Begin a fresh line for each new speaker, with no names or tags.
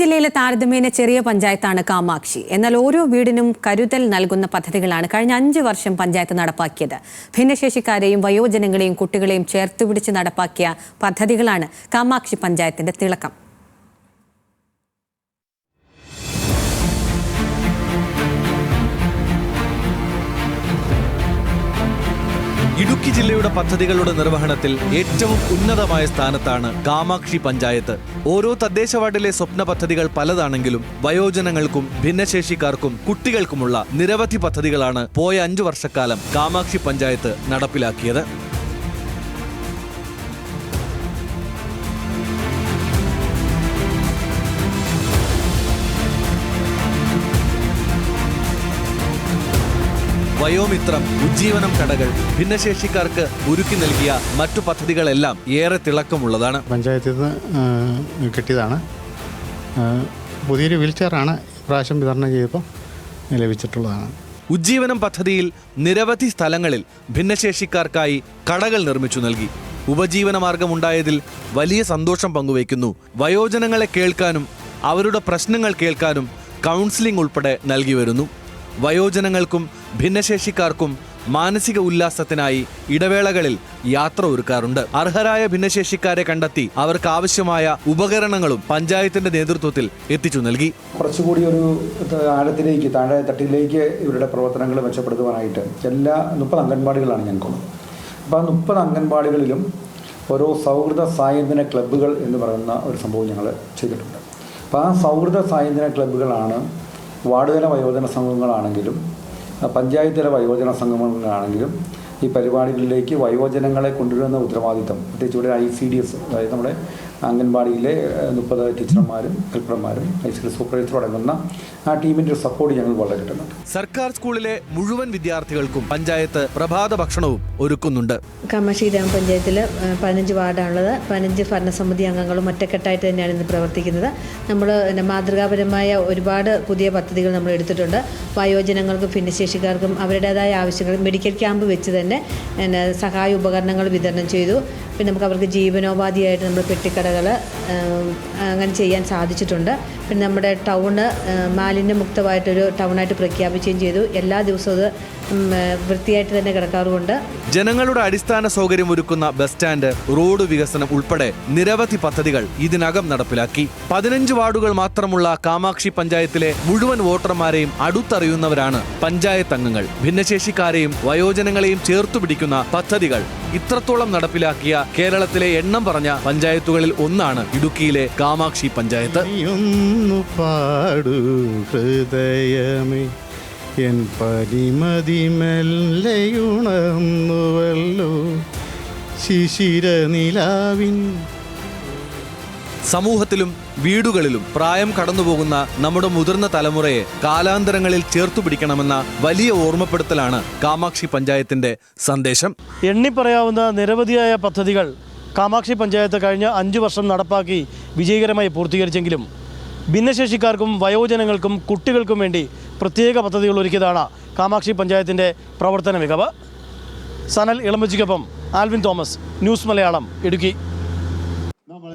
ജില്ലയിലെ താരതമ്യേന ചെറിയ പഞ്ചായത്താണ് കാമാക്ഷി. എന്നാൽ ഓരോ വീടിനും കരുതൽ നൽകുന്ന പദ്ധതികളാണ് കഴിഞ്ഞ അഞ്ച് വർഷം പഞ്ചായത്ത് നടപ്പാക്കിയത്. ഭിന്നശേഷിക്കാരെയും വയോജനങ്ങളെയും കുട്ടികളെയും ചേർത്തുപിടിച്ച് നടപ്പാക്കിയ പദ്ധതികളാണ് കാമാക്ഷി പഞ്ചായത്തിന്റെ തിളക്കം.
ഇടുക്കി ജില്ലയുടെ പദ്ധതികളുടെ നിർവഹണത്തിൽ ഏറ്റവും ഉന്നതമായ സ്ഥാനത്താണ് കാമാക്ഷി പഞ്ചായത്ത്. ഓരോ തദ്ദേശ വാർഡിലെ സ്വപ്ന പദ്ധതികൾ പലതാണെങ്കിലും വയോജനങ്ങൾക്കും ഭിന്നശേഷിക്കാർക്കും കുട്ടികൾക്കുമുള്ള നിരവധി പദ്ധതികളാണ് പോയ അഞ്ചു വർഷക്കാലം കാമാക്ഷി പഞ്ചായത്ത് നടപ്പിലാക്കിയത്. വയോമിത്രം ഉജ്ജീവനം കടകൾ ഭിന്നശേഷിക്കാർക്ക് ഒരുക്കി നൽകിയ മറ്റു പദ്ധതികളെല്ലാം ഏറെ തിളക്കമുള്ളതാണ്.
പഞ്ചായത്തിൽ നിന്ന് കിട്ടിയതാണ്. പുതിയൊരു വീൽ ചെയറാണ് ഇപ്രാവശ്യം വിതരണം ചെയ്തപ്പോൾ ലഭിച്ചിട്ടുള്ളതാണ്.
ഉജ്ജീവനം പദ്ധതിയിൽ നിരവധി സ്ഥലങ്ങളിൽ ഭിന്നശേഷിക്കാർക്കായി കടകൾ നിർമ്മിച്ചു നൽകി. ഉപജീവന മാർഗമുണ്ടായതിൽ വലിയ സന്തോഷം പങ്കുവയ്ക്കുന്നു. വയോജനങ്ങളെ കേൾക്കാനും അവരുടെ പ്രശ്നങ്ങൾ കേൾക്കാനും കൗൺസിലിംഗ് ഉൾപ്പെടെ നൽകി വരുന്നു. വയോജനങ്ങൾക്കും ഭിന്നശേഷിക്കാർക്കും മാനസിക ഉല്ലാസത്തിനായി ഇടവേളകളിൽ യാത്ര ഒരുക്കാറുണ്ട്. അർഹരായ ഭിന്നശേഷിക്കാരെ കണ്ടെത്തി അവർക്ക് ആവശ്യമായ ഉപകരണങ്ങളും പഞ്ചായത്തിന്റെ നേതൃത്വത്തിൽ എത്തിച്ചു നൽകി.
കുറച്ചുകൂടി ഒരു ആഴത്തിലേക്ക് താഴെ തട്ടിലേക്ക് ഇവരുടെ പ്രവർത്തനങ്ങൾ മെച്ചപ്പെടുത്തുവാനായിട്ട് എല്ലാ മുപ്പത് അംഗൻവാടികളാണ് ഞങ്ങൾക്കുള്ളത് അപ്പോൾ ആ മുപ്പത് അംഗൻവാടികളിലും ഓരോ സൗഹൃദ സായന്തന ക്ലബ്ബുകൾ എന്ന് പറയുന്ന ഒരു സംഭവം ഞങ്ങൾ ചെയ്തിട്ടുണ്ട്. അപ്പോൾ ആ സൗഹൃദ സായന്തന ക്ലബ്ബുകളാണ് വാർഡുതല വയോജന സംഘങ്ങളാണെങ്കിലും പഞ്ചായത്ത് തല വയോജന സംഘങ്ങളാണെങ്കിലും ഈ പരിപാടികളിലേക്ക് വയോജനങ്ങളെ കൊണ്ടുവരുന്ന ഉത്തരവാദിത്തം പ്രത്യേകിച്ച് ഇവിടെ ഐ സി ഡി എസ് അതായത് നമ്മുടെ അംഗൻവാടിയിലെ മുപ്പത് ടീച്ചർമാരും ഹെൽപ്പർമാരും ഹൈസ്കൂൾ സൂപ്പർവൈസറും അടങ്ങുന്ന ആ ടീമിന്റെ സപ്പോർട്ട് ഞങ്ങൾ വളരെ കിട്ടുന്നുണ്ട്.
സർക്കാർ സ്കൂളിലെ മുഴുവൻ വിദ്യാർത്ഥികൾക്കും പഞ്ചായത്ത് പ്രഭാത ഭക്ഷണവും ഒരുക്കുന്നുണ്ട്.
കാമാക്ഷി ഗ്രാമപഞ്ചായത്തിൽ പതിനഞ്ച് വാർഡാണുള്ളത്. പതിനഞ്ച് ഭരണസമിതി അംഗങ്ങളും ഒറ്റക്കെട്ടായിട്ട് തന്നെയാണ് ഇന്ന് പ്രവർത്തിക്കുന്നത്. നമ്മൾ മാതൃകാപരമായ ഒരുപാട് പുതിയ പദ്ധതികൾ നമ്മൾ എടുത്തിട്ടുണ്ട്. വയോജനങ്ങൾക്കും ഭിന്നശേഷിക്കാർക്കും അവരുടേതായ ആവശ്യങ്ങൾ മെഡിക്കൽ ക്യാമ്പ് വെച്ച് തന്നെ സഹായ ഉപകരണങ്ങൾ വിതരണം ചെയ്തു. പിന്നെ നമുക്ക് അവർക്ക് ജീവനോപാധിയായിട്ട് നമ്മൾ പെട്ടിക്കടകൾ അങ്ങനെ ചെയ്യാൻ സാധിച്ചിട്ടുണ്ട്. പിന്നെ നമ്മുടെ ടൗണ് മാലിന്യമുക്തമായിട്ടൊരു ടൗണായിട്ട് പ്രഖ്യാപിക്കുകയും ചെയ്തു. എല്ലാ ദിവസവും അത് വൃത്തിയായിട്ട് തന്നെ കിടക്കാറുമുണ്ട്.
ജനങ്ങളുടെ അടിസ്ഥാന സൗകര്യം ഒരുക്കുന്ന ബസ് സ്റ്റാൻഡ് റോഡ് വികസനം ഉൾപ്പെടെ നിരവധി പദ്ധതികൾ ഇതിനകം നടപ്പിലാക്കി. പതിനഞ്ച് വാർഡുകൾ മാത്രമുള്ള കാമാക്ഷി പഞ്ചായത്തിലെ മുഴുവൻ വോട്ടർമാരെയും അടുത്തറിയുന്നവരാണ് പഞ്ചായത്ത് അംഗങ്ങൾ. ഭിന്നശേഷിക്കാരെയും വയോജനങ്ങളെയും ചേർത്തു പിടിക്കുന്ന പദ്ധതികൾ ഇത്രത്തോളം നടപ്പിലാക്കിയ കേരളത്തിലെ എണ്ണം പറഞ്ഞ പഞ്ചായത്തുകളിൽ ഒന്നാണ് ഇടുക്കിയിലെ കാമാക്ഷി പഞ്ചായത്ത്.
പാടു ഹൃദയമേ. എൻ പരിമതി മെല്ലയുണർന്നുവല്ലോ ശിശിര നിലാവിൻ
സമൂഹത്തിലും വീടുകളിലും പ്രായം കടന്നുപോകുന്ന നമ്മുടെ മുതിർന്ന തലമുറയെ കാലാന്തരങ്ങളിൽ ചേർത്തു പിടിക്കണമെന്ന വലിയ ഓർമ്മപ്പെടുത്തലാണ് കാമാക്ഷി പഞ്ചായത്തിന്റെ സന്ദേശം.
എണ്ണിപ്പറയാവുന്ന നിരവധിയായ പദ്ധതികൾ കാമാക്ഷി പഞ്ചായത്ത് കഴിഞ്ഞ അഞ്ചു വർഷം നടപ്പാക്കി വിജയകരമായി പൂർത്തീകരിച്ചെങ്കിലും ഭിന്നശേഷിക്കാർക്കും വയോജനങ്ങൾക്കും കുട്ടികൾക്കും വേണ്ടി പ്രത്യേക പദ്ധതികൾ ഒരുക്കിയതാണ് കാമാക്ഷി പഞ്ചായത്തിന്റെ പ്രവർത്തന മികവ്. Sanal ഇളമ്പച്ചിക്കൊപ്പം Alvin Thomas news Malayalam Idukki.